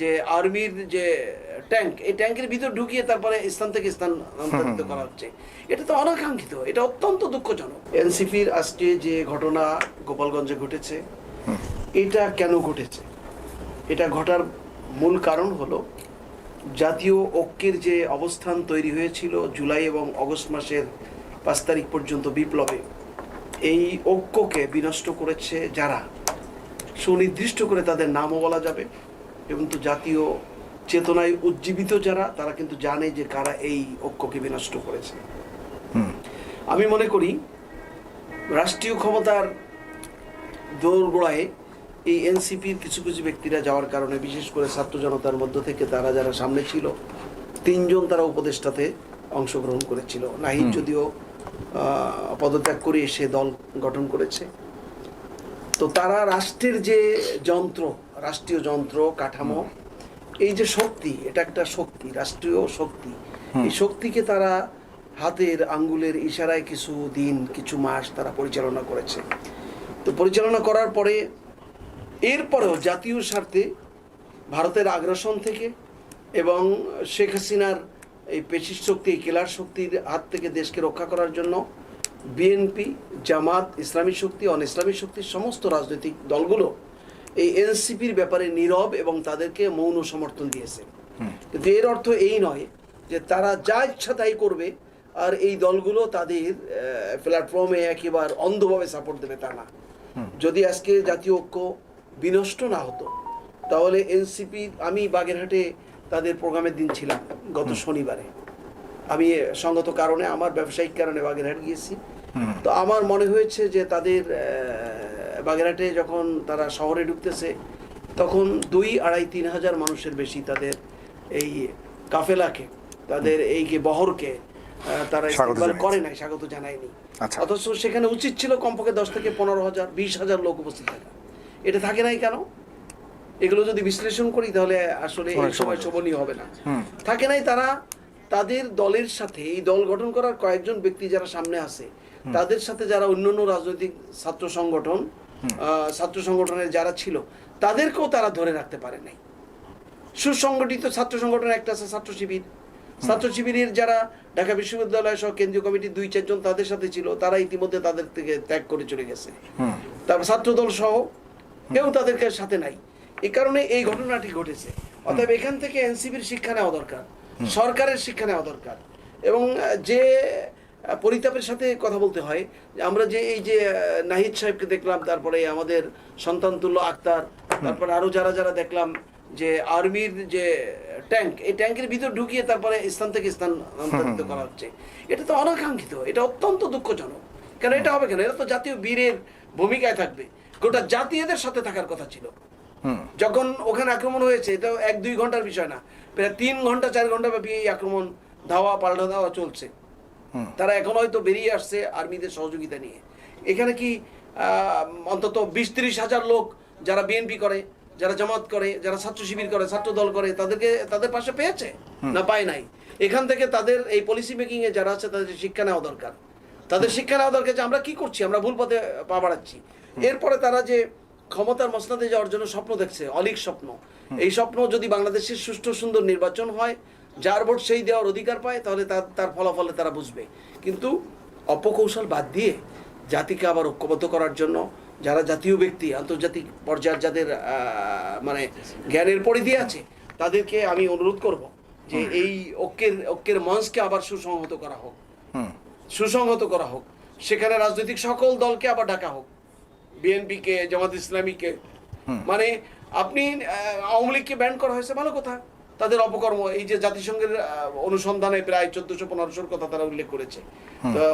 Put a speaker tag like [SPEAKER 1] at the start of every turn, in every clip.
[SPEAKER 1] যে আর্মির যে ট্যাঙ্ক এই ট্যাঙ্কের ভিতর ঢুকিয়ে তারপরে স্থান থেকে স্থান অন্তর্ভুক্ত করা হচ্ছে। এটা তো অনাকাঙ্ক্ষিত এটা অত্যন্ত দুঃখজনক। এনসিপির আজকে যে ঘটনা গোপালগঞ্জে ঘটেছে এটা কেন ঘটেছে? এটা ঘটার মূল কারণ হলো জাতীয় ঐক্যের যে অবস্থান তৈরি হয়েছিল জুলাই এবং অগস্ট মাসের পাঁচ তারিখ পর্যন্ত বিপ্লবে এই ঐক্যকে বিনষ্ট করেছে যারা সুনির্দিষ্ট করে তাদের নামও বলা যাবে। এবং তো জাতীয় চেতনায় উজ্জীবিত যারা তারা কিন্তু জানে যে কারা এই ঐক্যকে বিনষ্ট করেছে। আমি মনে করি রাষ্ট্রীয় ক্ষমতার দোরগোড়ায় এই এনসিপির কিছু কিছু ব্যক্তিরা যাওয়ার কারণে বিশেষ করে ছাত্র জনতার মধ্য থেকে তারা যারা সামনে ছিল তিনজন তারা উপদেষ্টাতে অংশগ্রহণ করেছিল। নাহিদ যদিও আহ, পদত্যাগ করে এসে দল গঠন করেছে। তো তারা রাষ্ট্রের যে যন্ত্র রাষ্ট্রীয় যন্ত্র কাঠামো। এই যে শক্তি এটা একটা শক্তি রাষ্ট্রীয় শক্তি। এই শক্তিকে তারা হাতের আঙ্গুলের ইশারায় কিছু দিন কিছু মাস তারা পরিচালনা করেছে। তো পরিচালনা করার পরে এরপরেও জাতীয় স্বার্থে ভারতের আগ্রাসন থেকে এবং শেখ হাসিনার এই পেশির শক্তি কেলার শক্তির হাত থেকে দেশকে রক্ষা করার জন্য BNP Jamaat Islami Shakti on ইসলামী শক্তির সমস্ত রাজনৈতিক দলগুলো এই এনসিপির ব্যাপারে নীরব এবং তাদেরকে মৌন সমর্থন দিয়েছে। কিন্তু এর অর্থ এই নয় যে তারা যা ইচ্ছা তাই করবে আর এই দলগুলো তাদের প্ল্যাটফর্মে একেবারে অন্ধভাবে সাপোর্ট দেবে তা না। যদি আজকে জাতীয় ঐক্য বিনষ্ট না হতো তাহলে এনসিপি আমি বাগেরহাটে তাদের প্রোগ্রামের দিন ছিলাম গত শনিবারে। আমি সঙ্গত কারণে আমার ব্যবসায়িক কারণে বাগেরহাট গিয়েছি। তো আমার মনে হয়েছে যে তাদের বাগেরহাটে যখন তারা শহরে ঢুকতেছে তখন দুই আড়াই তিন হাজার মানুষের বেশি তাদের এই কাফেলাকে তাদের এই যে বহরকে তারা ইস্তেকবাল করে নাই স্বাগত জানায়নি।
[SPEAKER 2] আচ্ছা।
[SPEAKER 1] অথচ সেখানে উচিত ছিল কমপক্ষে দশ থেকে পনেরো হাজার বিশ হাজার লোক উপস্থিত থাকা। এটা থাকে নাই কেন? এগুলো যদি বিশ্লেষণ করি তাহলে আসলে এই সময় শোভনীয় হবে না। থাকে নাই তারা তাদের দলের সাথে এই দল গঠন করার কয়েকজন ব্যক্তি যারা সামনে আছে তাদের সাথে যারা অন্যান্য রাজনৈতিক ছাত্র সংগঠন ছাত্র সংগঠনের যারা ছিল তাদেরকেও তারা ধরে রাখতে পারে নাই। সুসংগঠিত ছাত্র সংগঠন একটা আছে ছাত্র শিবির। ছাত্র শিবিরের যারা ঢাকা বিশ্ববিদ্যালয় সহ কেন্দ্রীয় কমিটির দুই চারজন তাদের সাথে ছিল তারা ইতিমধ্যে তাদের থেকে ত্যাগ করে চলে গেছে। তারপর ছাত্রদল সহ কেউ তাদেরকে সাথে নাই। এই কারণে এই ঘটনাটি ঘটেছে। অতএব এখান থেকে এনসিবির শিক্ষা নেওয়া দরকার সরকারের শিক্ষা নেওয়া দরকার। এবং যে পরিতাপের সাথে কথা বলতে হয়। যে আমরা যে এই যে নাহিদ সাহেবকে দেখলাম তারপরে আমাদের সন্তানতুল্য আক্তার তারপরে আরও যারা যারা দেখলাম যে আর্মির যে ট্যাঙ্ক এই ট্যাঙ্কের ভিতর ঢুকিয়ে তারপরে স্থান থেকে স্থান অন্তর্ভুক্ত করা হচ্ছে। এটা তো অনাকাঙ্ক্ষিত এটা অত্যন্ত দুঃখজনক। কেন এটা হবে কেন? এটা তো জাতীয় বীরের ভূমিকায় থাকবে। গোটা জাতি এদের সাথে থাকার কথা ছিল। যখন ওখানে আক্রমণ হয়েছে এটা এক দুই ঘণ্টার বিষয় না। প্রায় তিন ঘণ্টা চার ঘণ্টা ব্যাপী এই আক্রমণ ধাওয়া পাল্টা ধাওয়া চলছে। তারা এখন হয়তো বেরিয়ে আসছে আর্মিদের সহযোগিতা নিয়ে। এখানে কি অন্তত বিশ ত্রিশ হাজার লোক যারা বিএনপি করে যারা জামাত করে যারা ছাত্র শিবির করে ছাত্র দল করে তাদেরকে তাদের পাশে পেয়েছে? না পায় নাই? এখান থেকে তাদের এই পলিসি মেকিং এ যারা আছে তাদের শিক্ষা নেওয়া দরকার। তাদের শিক্ষা নেওয়া দরকার যে আমরা কি করছি আমরা ভুল পথে পা বাড়াচ্ছি। এরপরে তারা যে ক্ষমতার মসনাদে যাওয়ার জন্য স্বপ্ন দেখছে অলিক স্বপ্ন। এই স্বপ্ন যদি বাংলাদেশের সুষ্ঠু সুন্দর নির্বাচন হয় যার ভোট সেই দেওয়ার অধিকার পায় তাহলে তার তার ফলাফলে তারা বুঝবে। কিন্তু অপকৌশল বাদ দিয়ে জাতিকে আবার ঐক্যবদ্ধ করার জন্য যারা জাতীয় ব্যক্তি আন্তর্জাতিক পর্যায়ের যাদের মানে জ্ঞানের পরিধি আছে তাদেরকে আমি অনুরোধ করব যে এই ঐক্যের ঐক্যের মঞ্চকে আবার সুসংহত করা হোক। সুসংহত করা হোক। সেখানে রাজনৈতিক সকল দলকে আবার ডাকা হোক। বিএনপিকে জামাত ইসলামীকে। মানে আপনি আওয়ামী লীগকে ব্যান করা হয়েছে ভালো কথা। তাদের অপকর্ম এই যে জাতিসংঘের অনুসন্ধানে প্রায় চোদ্দশো পনেরোশোর কথা তারা উল্লেখ করেছে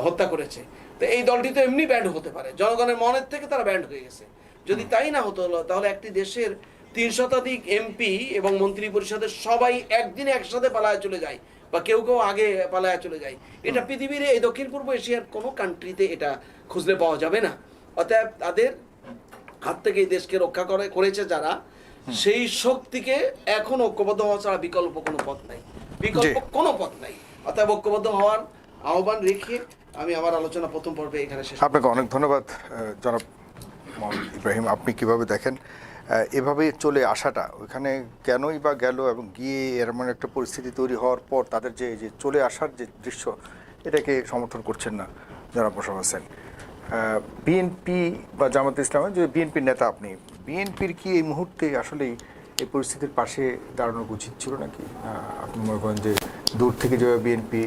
[SPEAKER 1] হত্যা করেছে। তো এই দলটি তো এমনি ব্যান্ড হতে পারে। জনগণের মনের থেকে তারা ব্যান্ড হয়ে গেছে। যদি তাই না হতো তাহলে একটি দেশের তিন শতাধিক এমপি এবং মন্ত্রী পরিষদের সবাই একদিনে একসাথে পালায় চলে যায় বা কেউ কেউ আগে পালায় চলে যায়। এটা পৃথিবীর এই দক্ষিণ পূর্ব এশিয়ার কোনো কান্ট্রিতে এটা খুঁজলে পাওয়া যাবে না। অতএব তাদের হাত থেকে এই দেশকে রক্ষা করে করেছে যারা সেই শক্তিকে এখন ঐক্যবদ্ধ হওয়া ছাড়া বিকল্প কোনো পথ নাই। বিকল্প। কোনো পথ নাই। অতএব ঐক্যবদ্ধ হওয়ার আহ্বান রেখে আমি আমার আলোচনা প্রথম পর্বে এখানে শেষ
[SPEAKER 2] আপনাকে অনেক ধন্যবাদ জনাব ইব্রাহিম। আপনি কীভাবে দেখেন এভাবে চলে আসাটা ওইখানে কেনই বা গেল এবং গিয়ে এমন একটা পরিস্থিতি তৈরি হওয়ার পর তাদের যে যে চলে আসার যে দৃশ্য এটাকে সমর্থন করছেন না জনাব হোসেন। বিএনপি বা জামাত ইসলামের যে বিএনপির নেতা আপনি বিএনপির কি এই মুহূর্তে আসলেই এই পরিস্থিতির পাশে দাঁড়ানো উচিত ছিল নাকি? আপনি মনে করেন যে দূর থেকে যেভাবে বিএনপি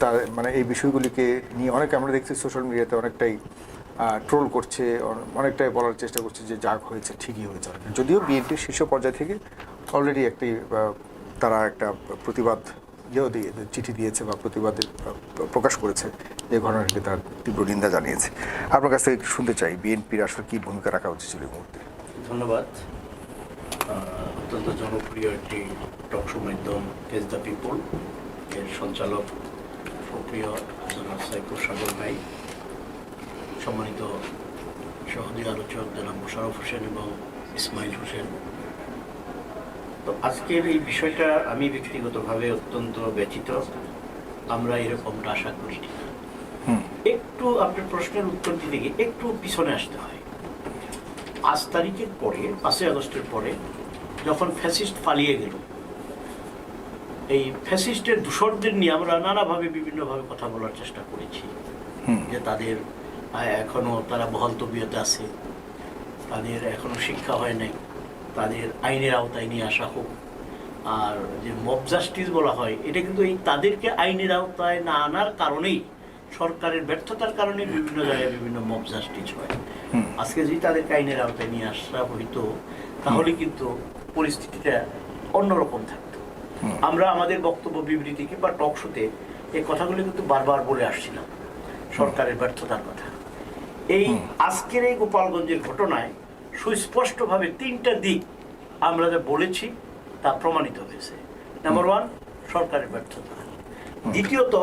[SPEAKER 2] তার মানে এই বিষয়গুলিকে নিয়ে অনেক আমরা দেখছি সোশ্যাল মিডিয়াতে অনেকটাই ট্রোল করছে অনেকটাই বলার চেষ্টা করছে যে যা হয়েছে, ঠিকই হয়েছে। যদিও বিএনপির শীর্ষ পর্যায় থেকে অলরেডি একটি তারা একটা প্রতিবাদ ইয়েও দিয়ে, চিঠি দিয়েছে বা প্রতিবাদ প্রকাশ করেছে এই ঘটনাটিকে তার তীব্র নিন্দা জানিয়েছে। আপনার কাছ থেকে শুনতে চাই, বিএনপির আসলে কী ভূমিকা রাখা উচিত ছিল এই মুহূর্তে?
[SPEAKER 3] ধন্যবাদ। অত্যন্ত জনপ্রিয় একটি টকশো মাধ্যম কেস দ্য পিপল এর সঞ্চালক জনাব সাইফুর সাগর ভাই। সম্মানিত সহযোগী আলোচক জনাব মোশারফ হোসেন এবং ইসমাইল হোসেন। তো আজকের এই বিষয়টা আমি ব্যক্তিগতভাবে অত্যন্ত ব্যথিত। আমরা এরকমটা আশা
[SPEAKER 2] হুম।
[SPEAKER 3] একটু আপনার প্রশ্নের উত্তর দিতে গিয়ে একটু পিছনে আসতে হয়। পাঁচ তারিখের পরে পাঁচই আগস্টের পরে যখন ফ্যাসিস্ট পালিয়ে গেল এই ফ্যাসিস্টের দূষরদের নিয়ে আমরা নানাভাবে বিভিন্নভাবে কথা বলার চেষ্টা করেছি। যে তাদের এখনও তারা বহাল তবিয়তে আছে তাদের এখনও শিক্ষা হয় নাই তাদের আইনের আওতায় নিয়ে আসা হোক। আর যে মব জাস্টিস বলা হয় এটা কিন্তু এই তাদেরকে আইনের আওতায় না আনার কারণেই সরকারের ব্যর্থতার কারণে বিভিন্ন জায়গায় বিভিন্ন মব জাস্টিস হয়। আজকে যদি তাদেরকে আইনের আওতায় নিয়ে আসা হইতো তাহলে কিন্তু পরিস্থিতিটা অন্যরকম থাকতো। আমরা আমাদের বক্তব্য বিবৃতি কিংবা টক শোতে এই কথাগুলো কিন্তু বারবার বলে আসছিলাম সরকারের ব্যর্থতার কথা। এই আজকের এই গোপালগঞ্জের ঘটনায় সুস্পষ্টভাবে তিনটা দিক আমরা যা বলেছি তা প্রমাণিত হয়েছে। নাম্বার ওয়ান সরকারের ব্যর্থতা। দ্বিতীয়ত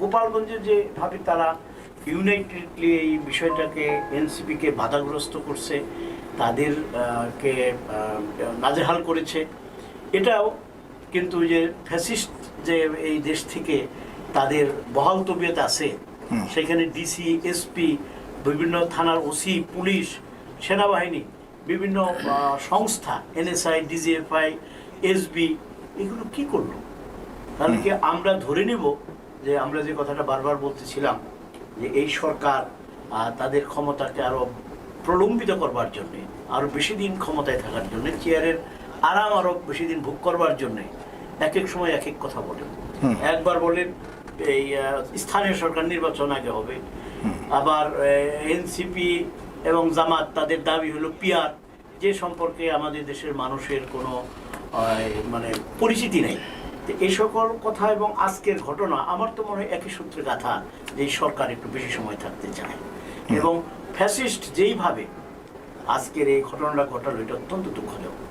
[SPEAKER 3] গোপালগঞ্জে যেভাবে তারা ইউনাইটেডলি এই বিষয়টাকে এনসিপিকে বাধাগ্রস্ত করছে তাদের কে আহ, নাজেহাল করেছে। এটাও কিন্তু যে ফ্যাসিস্ট যে এই দেশ থেকে তাদের বহাল তবিয়ত আছে। সেখানে ডিসি এসপি বিভিন্ন থানার ওসি পুলিশ সেনাবাহিনী বিভিন্ন সংস্থা এনএসআই ডিজিএফআই এসবি এগুলো কি করল? তাহলে কি আমরা ধরে নিব যে আমরা যে কথাটা বারবার বলতেছিলাম যে এই সরকার তাদের ক্ষমতাকে আরও প্রলম্বিত করবার জন্য আরও বেশি দিন ক্ষমতায় থাকার জন্য চেয়ারের আরাম আরও বেশি দিন ভোগ করবার জন্য এক এক সময় এক এক কথা বলেন একবার বলেন এই স্থানীয় সরকার নির্বাচন আগে হবে। আবার এনসিপি এবং জামাত তাদের দাবি হলো পিয়ার যে সম্পর্কে আমাদের দেশের মানুষের কোনো মানে পরিচিতি নেই। এই সকল কথা এবং আজকের ঘটনা আমার তো মনে হয় একই সূত্রে গাথা যে সরকার একটু বেশি সময় থাকতে চায়। এবং ফ্যাসিস্ট যেইভাবে আজকের এই ঘটনাটা ঘটালো এটা অত্যন্ত দুঃখজনক।